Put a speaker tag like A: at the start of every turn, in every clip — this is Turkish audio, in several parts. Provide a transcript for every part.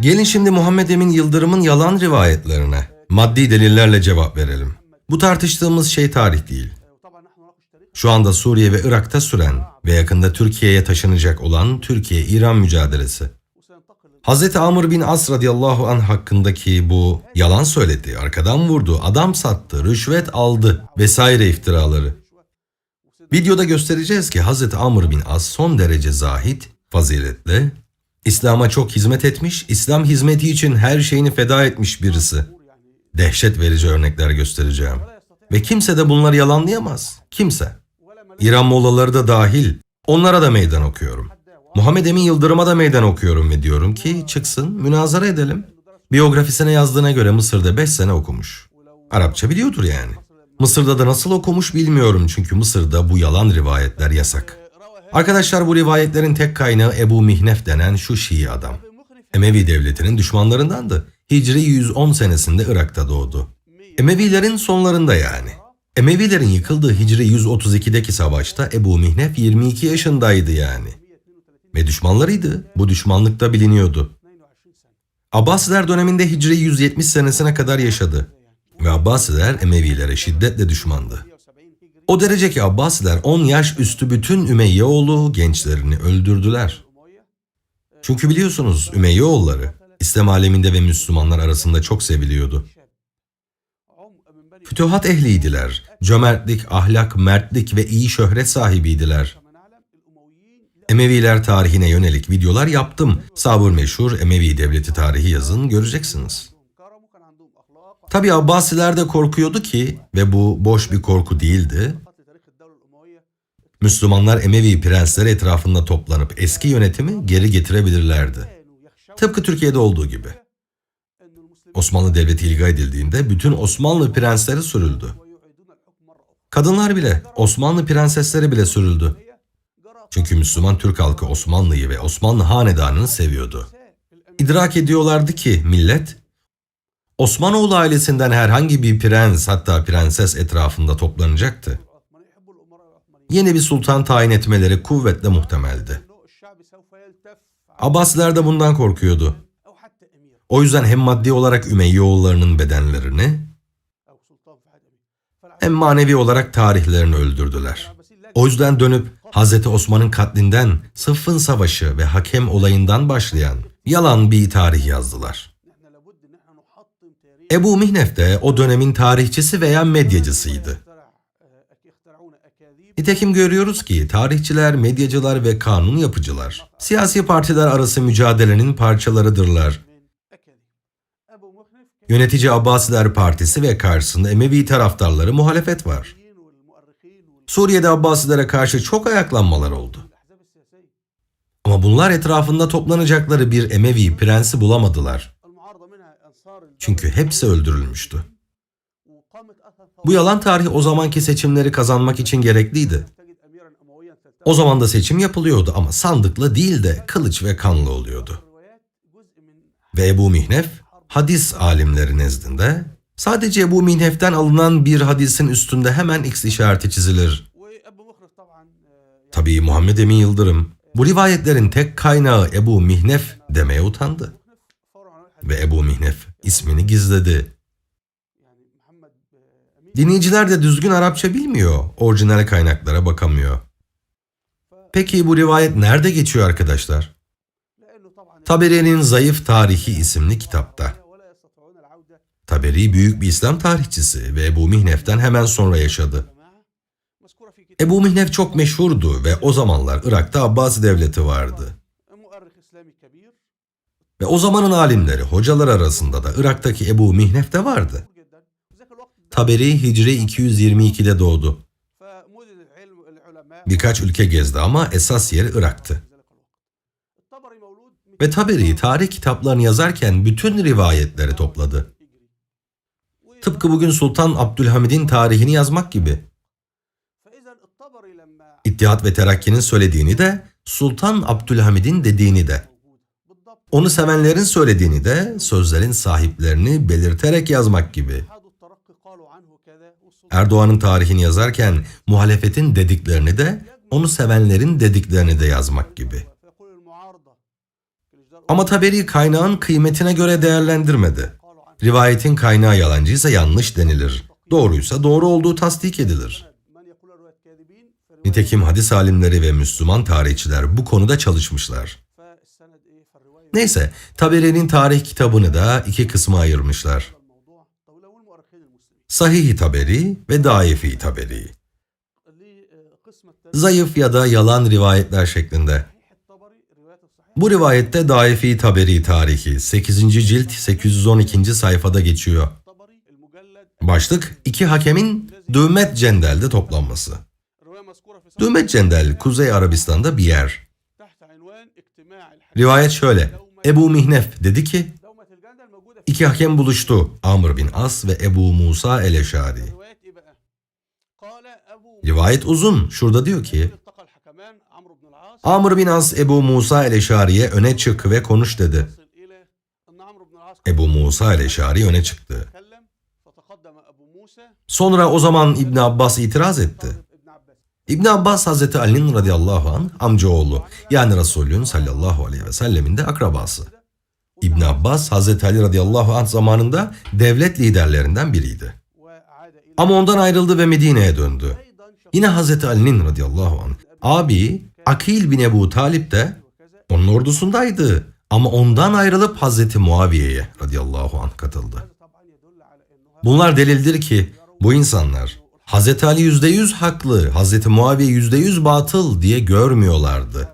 A: Gelin şimdi Muhammed Emin Yıldırım'ın yalan rivayetlerine maddi delillerle cevap verelim. Bu tartıştığımız şey tarih değil. Şu anda Suriye ve Irak'ta süren ve yakında Türkiye'ye taşınacak olan Türkiye-İran mücadelesi. Hz. Amr bin As radıyallahu anh hakkındaki bu yalan söyledi, arkadan vurdu, adam sattı, rüşvet aldı vesaire iftiraları. Videoda göstereceğiz ki Hz. Amr bin As son derece zahit, faziletli, İslam'a çok hizmet etmiş, İslam hizmeti için her şeyini feda etmiş birisi. Dehşet verici örnekler göstereceğim. Ve kimse de bunları yalanlayamaz. Kimse. İran Mollaları da dahil. Onlara da meydan okuyorum. Muhammed Emin Yıldırım'a da meydan okuyorum ve diyorum ki çıksın münazara edelim. Biyografisine yazdığına göre Mısır'da 5 sene okumuş. Arapça biliyordur yani. Mısır'da da nasıl okumuş bilmiyorum çünkü Mısır'da bu yalan rivayetler yasak. Arkadaşlar bu rivayetlerin tek kaynağı Ebu Mihnef denen şu Şii adam. Emevi devletinin düşmanlarındandı. Hicri 110 senesinde Irak'ta doğdu. Emevilerin sonlarında yani. Emevilerin yıkıldığı Hicri 132'deki savaşta Ebu Mihnef 22 yaşındaydı yani. Ve düşmanlarıydı. Bu düşmanlık da biliniyordu. Abbasiler döneminde Hicri 170 senesine kadar yaşadı. Ve Abbasiler Emevilere şiddetle düşmandı. O derece ki Abbasiler 10 yaş üstü bütün Ümeyyeoğlu gençlerini öldürdüler. Çünkü biliyorsunuz Ümeyyeoğulları İslam aleminde ve Müslümanlar arasında çok seviliyordu. Fütuhat ehliydiler. Cömertlik, ahlak, mertlik ve iyi şöhret sahibiydiler. Emeviler tarihine yönelik videolar yaptım. Sabır meşhur Emevi devleti tarihi yazın göreceksiniz. Tabi Abbasiler de korkuyordu ki ve bu boş bir korku değildi. Müslümanlar Emevi prensleri etrafında toplanıp eski yönetimi geri getirebilirlerdi. Tıpkı Türkiye'de olduğu gibi. Osmanlı Devleti ilga edildiğinde bütün Osmanlı prensleri sürüldü. Kadınlar bile, Osmanlı prensesleri bile sürüldü. Çünkü Müslüman Türk halkı Osmanlı'yı ve Osmanlı hanedanını seviyordu. İdrak ediyorlardı ki millet, Osmanoğlu ailesinden herhangi bir prens hatta prenses etrafında toplanacaktı. Yeni bir sultan tayin etmeleri kuvvetle muhtemeldi. Abbasiler de bundan korkuyordu. O yüzden hem maddi olarak Ümeyyeoğullarının bedenlerini hem manevi olarak tarihlerini öldürdüler. O yüzden dönüp Hz. Osman'ın katlinden, Sıffın Savaşı ve Hakem olayından başlayan yalan bir tarih yazdılar. Ebu Mihnef de o dönemin tarihçisi veya medyacısıydı. Nitekim görüyoruz ki tarihçiler, medyacılar ve kanun yapıcılar, siyasi partiler arası mücadelenin parçalarıdırlar. Yönetici Abbasiler Partisi ve karşısında Emevi taraftarları muhalefet var. Suriye'de Abbasilere karşı çok ayaklanmalar oldu. Ama bunlar etrafında toplanacakları bir Emevi prensi bulamadılar. Çünkü hepsi öldürülmüştü. Bu yalan tarih o zamanki seçimleri kazanmak için gerekliydi. O zaman da seçim yapılıyordu ama sandıkla değil de kılıç ve kanla oluyordu. Ve Ebu Mihnef, hadis alimleri nezdinde, sadece Ebu Mihnef'ten alınan bir hadisin üstünde hemen X işareti çizilir. Tabii Muhammed Emin Yıldırım, bu rivayetlerin tek kaynağı Ebu Mihnef demeye utandı. Ve Ebu Mihnef ismini gizledi. Dinleyiciler de düzgün Arapça bilmiyor, orijinal kaynaklara bakamıyor. Peki bu rivayet nerede geçiyor arkadaşlar? Taberi'nin Zayıf Tarihi isimli kitapta. Taberi büyük bir İslam tarihçisi ve Ebu Mihnef'ten hemen sonra yaşadı. Ebu Mihnef çok meşhurdu ve o zamanlar Irak'ta Abbasi devleti vardı. Ve o zamanın alimleri, hocalar arasında da Irak'taki Ebu Mihnef de vardı. Taberi Hicri 222'de doğdu. Birkaç ülke gezdi ama esas yeri Irak'tı. Ve Taberi tarih kitaplarını yazarken bütün rivayetleri topladı. Tıpkı bugün Sultan Abdülhamid'in tarihini yazmak gibi. İttihat ve Terakki'nin söylediğini de, Sultan Abdülhamid'in dediğini de. Onu sevenlerin söylediğini de, sözlerin sahiplerini belirterek yazmak gibi. Erdoğan'ın tarihini yazarken muhalefetin dediklerini de, onu sevenlerin dediklerini de yazmak gibi. Ama Taberi kaynağın kıymetine göre değerlendirmedi. Rivayetin kaynağı yalancıysa yanlış denilir. Doğruysa doğru olduğu tasdik edilir. Nitekim hadis alimleri ve Müslüman tarihçiler bu konuda çalışmışlar. Neyse, Taberi'nin tarih kitabını da iki kısma ayırmışlar. Sahih-i Taberi ve Daifi Taberi. Zayıf ya da yalan rivayetler şeklinde. Bu rivayette Daifi Taberi tarihi 8. cilt 812. sayfada geçiyor. Başlık iki hakemin Dövmet Cendel'de toplanması. Dövmet Cendel, Kuzey Arabistan'da bir yer. Rivayet şöyle. Ebu Mihnef dedi ki, iki hakem buluştu. Amr bin As ve Ebu Musa el-Eşari. Rivayet uzun. Şurada diyor ki, Amr bin As Ebu Musa el-Eşari'ye öne çık ve konuş dedi. Ebu Musa el-Eşari öne çıktı. Sonra o zaman İbn Abbas itiraz etti. İbn Abbas Hazreti Ali'nin radıyallahu an amcaoğlu yani Resulün sallallahu aleyhi ve sellemin de akrabası. İbn Abbas Hazreti Ali radıyallahu anh zamanında devlet liderlerinden biriydi. Ama ondan ayrıldı ve Medine'ye döndü. Yine Hazreti Ali'nin radıyallahu anh abi Akil bin Ebu Talip de onun ordusundaydı. Ama ondan ayrılıp Hazreti Muaviye'ye radıyallahu anh katıldı. Bunlar delildir ki bu insanlar Hazreti Ali yüzde yüz haklı, Hazreti Muaviye yüzde yüz batıl diye görmüyorlardı.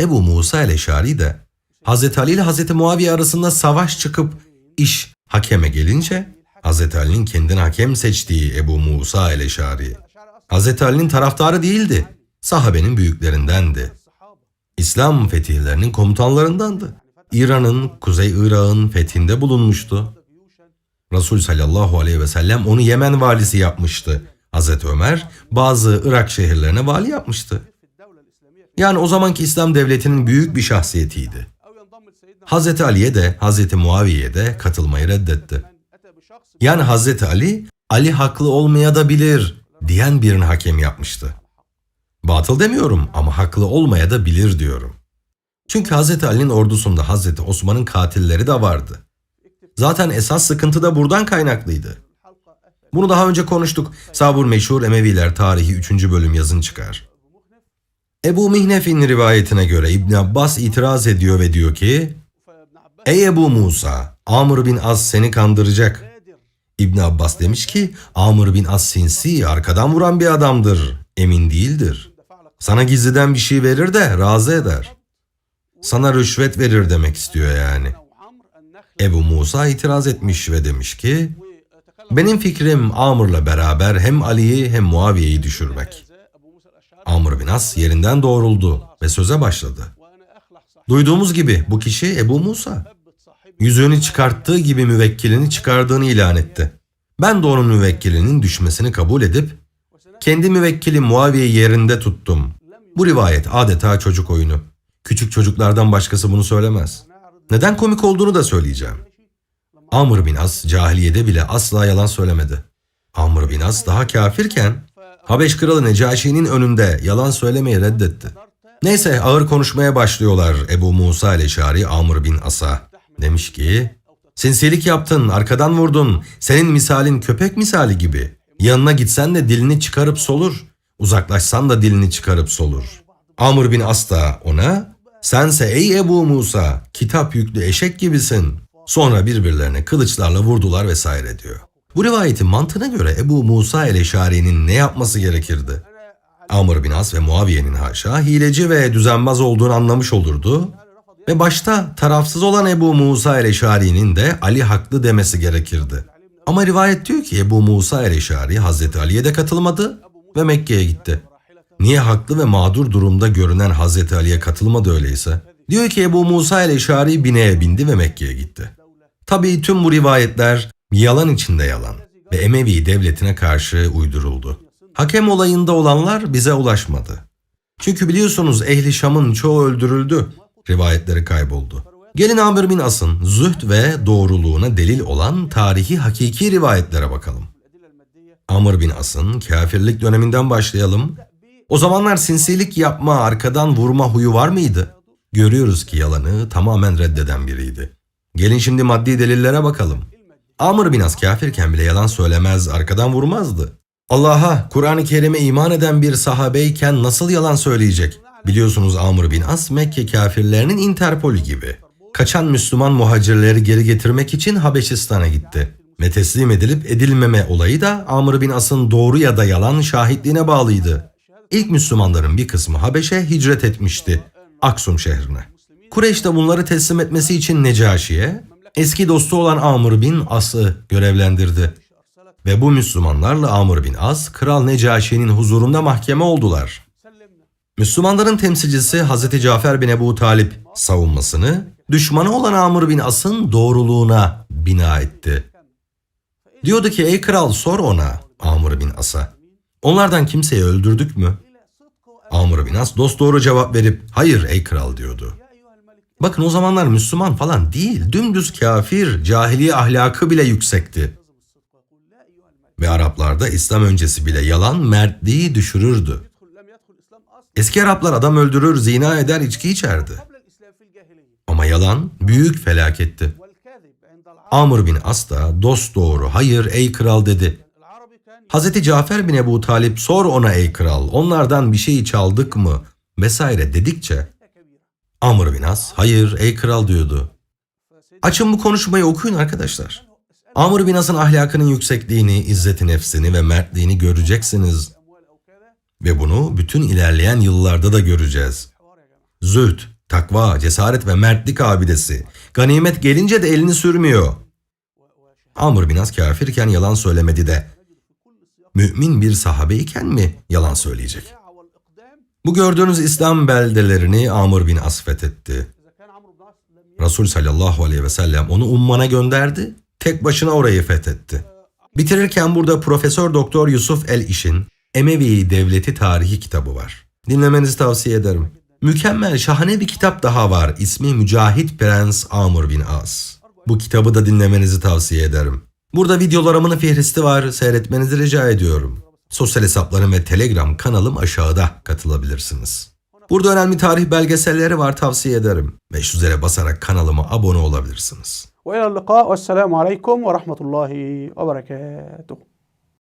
A: Ebu Musa el-Eşari de Hazreti Ali ile Hazreti Muaviye arasında savaş çıkıp iş hakeme gelince Hazreti Ali'nin kendine hakem seçtiği Ebu Musa el-Eşari Hazreti Ali'nin taraftarı değildi. Sahabenin büyüklerindendi. İslam fetihlerinin komutanlarındandı. İran'ın, Kuzey Irak'ın fethinde bulunmuştu. Resul sallallahu aleyhi ve sellem onu Yemen valisi yapmıştı. Hazreti Ömer bazı Irak şehirlerine vali yapmıştı. Yani o zamanki İslam devletinin büyük bir şahsiyetiydi. Hazreti Ali'ye de Hazreti Muaviye'ye de katılmayı reddetti. Yani Hazreti Ali, Ali haklı olmaya da bilir diyen birini hakem yapmıştı. Batıl demiyorum ama haklı olmaya da bilir diyorum. Çünkü Hazreti Ali'nin ordusunda Hazreti Osman'ın katilleri de vardı. Zaten esas sıkıntı da buradan kaynaklıydı. Bunu daha önce konuştuk. Sabur Meşhur Emeviler tarihi 3. bölüm yazın çıkar. Ebu Mihnef'in rivayetine göre İbn Abbas itiraz ediyor ve diyor ki Ey Ebu Musa, Amr bin As seni kandıracak. İbn Abbas demiş ki Amr bin As sinsi, arkadan vuran bir adamdır. Emin değildir. Sana gizliden bir şey verir de razı eder. Sana rüşvet verir demek istiyor yani. Ebu Musa itiraz etmiş ve demiş ki benim fikrim Amr'la beraber hem Ali'yi hem Muaviye'yi düşürmek. Amr bin As yerinden doğruldu ve söze başladı. Duyduğumuz gibi bu kişi Ebu Musa. Yüzüğünü çıkarttığı gibi müvekkilini çıkardığını ilan etti. Ben de onun müvekkilinin düşmesini kabul edip kendi müvekkili Muaviye yerinde tuttum. Bu rivayet adeta çocuk oyunu. Küçük çocuklardan başkası bunu söylemez. Neden komik olduğunu da söyleyeceğim. Amr bin As cahiliyede bile asla yalan söylemedi. Amr bin As daha kafirken Habeş kralı Necaşi'nin önünde yalan söylemeyi reddetti. Neyse ağır konuşmaya başlıyorlar Ebu Musa ile Şari Amr bin As'a. Demiş ki, sinsilik yaptın, arkadan vurdun, senin misalin köpek misali gibi. Yanına gitsen de dilini çıkarıp solur, uzaklaşsan da dilini çıkarıp solur. Amr bin As da ona, sense ey Ebu Musa, kitap yüklü eşek gibisin. Sonra birbirlerine kılıçlarla vurdular vesaire diyor. Bu rivayetin mantığına göre Ebu Musa el-Eşari'nin ne yapması gerekirdi? Amr bin As ve Muaviye'nin haşa hileci ve düzenbaz olduğunu anlamış olurdu ve başta tarafsız olan Ebu Musa el-Eşari'nin de Ali haklı demesi gerekirdi. Ama rivayet diyor ki Ebu Musa el-Eşari Hazreti Ali'ye de katılmadı ve Mekke'ye gitti. Niye haklı ve mağdur durumda görünen Hazreti Ali'ye katılmadı öyleyse? Diyor ki Ebu Musa el-Eşari bineğe bindi ve Mekke'ye gitti. Tabii tüm bu rivayetler yalan içinde yalan ve Emevi devletine karşı uyduruldu. Hakem olayında olanlar bize ulaşmadı. Çünkü biliyorsunuz ehli Şam'ın çoğu öldürüldü. Rivayetleri kayboldu. Gelin Amr bin As'ın zühd ve doğruluğuna delil olan tarihi hakiki rivayetlere bakalım. Amr bin As'ın kafirlik döneminden başlayalım. O zamanlar sinsilik yapma, arkadan vurma huyu var mıydı? Görüyoruz ki yalanı tamamen reddeden biriydi. Gelin şimdi maddi delillere bakalım. Amr bin As kafirken bile yalan söylemez, arkadan vurmazdı. Allah'a, Kur'an-ı Kerim'e iman eden bir sahabeyken nasıl yalan söyleyecek? Biliyorsunuz Amr bin As Mekke kafirlerinin Interpolü gibi. Kaçan Müslüman muhacirleri geri getirmek için Habeşistan'a gitti. Ve teslim edilip edilmeme olayı da Amr bin As'ın doğru ya da yalan şahitliğine bağlıydı. İlk Müslümanların bir kısmı Habeş'e hicret etmişti. Aksum şehrine. Kureyş de bunları teslim etmesi için Necaşi'ye eski dostu olan Amr bin As'ı görevlendirdi. Ve bu Müslümanlarla Amr bin As, Kral Necaşi'nin huzurunda mahkeme oldular. Müslümanların temsilcisi Hz. Cafer bin Ebu Talip savunmasını düşmanı olan Amr bin As'ın doğruluğuna bina etti. Diyordu ki ey kral sor ona Amr bin As'a. Onlardan kimseyi öldürdük mü? Amr bin As dosdoğru cevap verip hayır ey kral diyordu. Bakın o zamanlar Müslüman falan değil, dümdüz kafir, cahiliye ahlakı bile yüksekti. Ve Araplarda İslam öncesi bile yalan mertliği düşürürdü. Eski Araplar adam öldürür, zina eder, içki içerdi. Ama yalan büyük felaketti. Amr bin As da dost doğru hayır ey kral dedi. Hazreti Cafer bin Ebu Talip sor ona ey kral onlardan bir şey çaldık mı vesaire dedikçe Amr bin As hayır ey kral diyordu. Açın bu konuşmayı okuyun arkadaşlar. Amr bin As'ın ahlakının yüksekliğini, izzeti nefsini ve mertliğini göreceksiniz. Ve bunu bütün ilerleyen yıllarda da göreceğiz. Zühd, takva, cesaret ve mertlik abidesi. Ganimet gelince de elini sürmüyor. Amr bin As kafirken yalan söylemedi de. Mümin bir sahabeyken mi yalan söyleyecek? Bu gördüğünüz İslam beldelerini Amr bin As fethetti. Resul sallallahu aleyhi ve sellem onu ummana gönderdi. Tek başına orayı fethetti. Bitirirken burada Profesör Doktor Yusuf El İş'in Emevi Devleti Tarihi kitabı var. Dinlemenizi tavsiye ederim. Mükemmel, şahane bir kitap daha var. İsmi Mücahit Prens Amr bin As. Bu kitabı da dinlemenizi tavsiye ederim. Burada videolarımın fihristi var seyretmenizi rica ediyorum. Sosyal hesaplarım ve Telegram kanalım aşağıda katılabilirsiniz. Burada önemli tarih belgeselleri var tavsiye ederim. 500 lira basarak kanalıma abone olabilirsiniz.
B: Ve ila liqa ve selamu aleyküm ve rahmetullahi ve berekatuhu.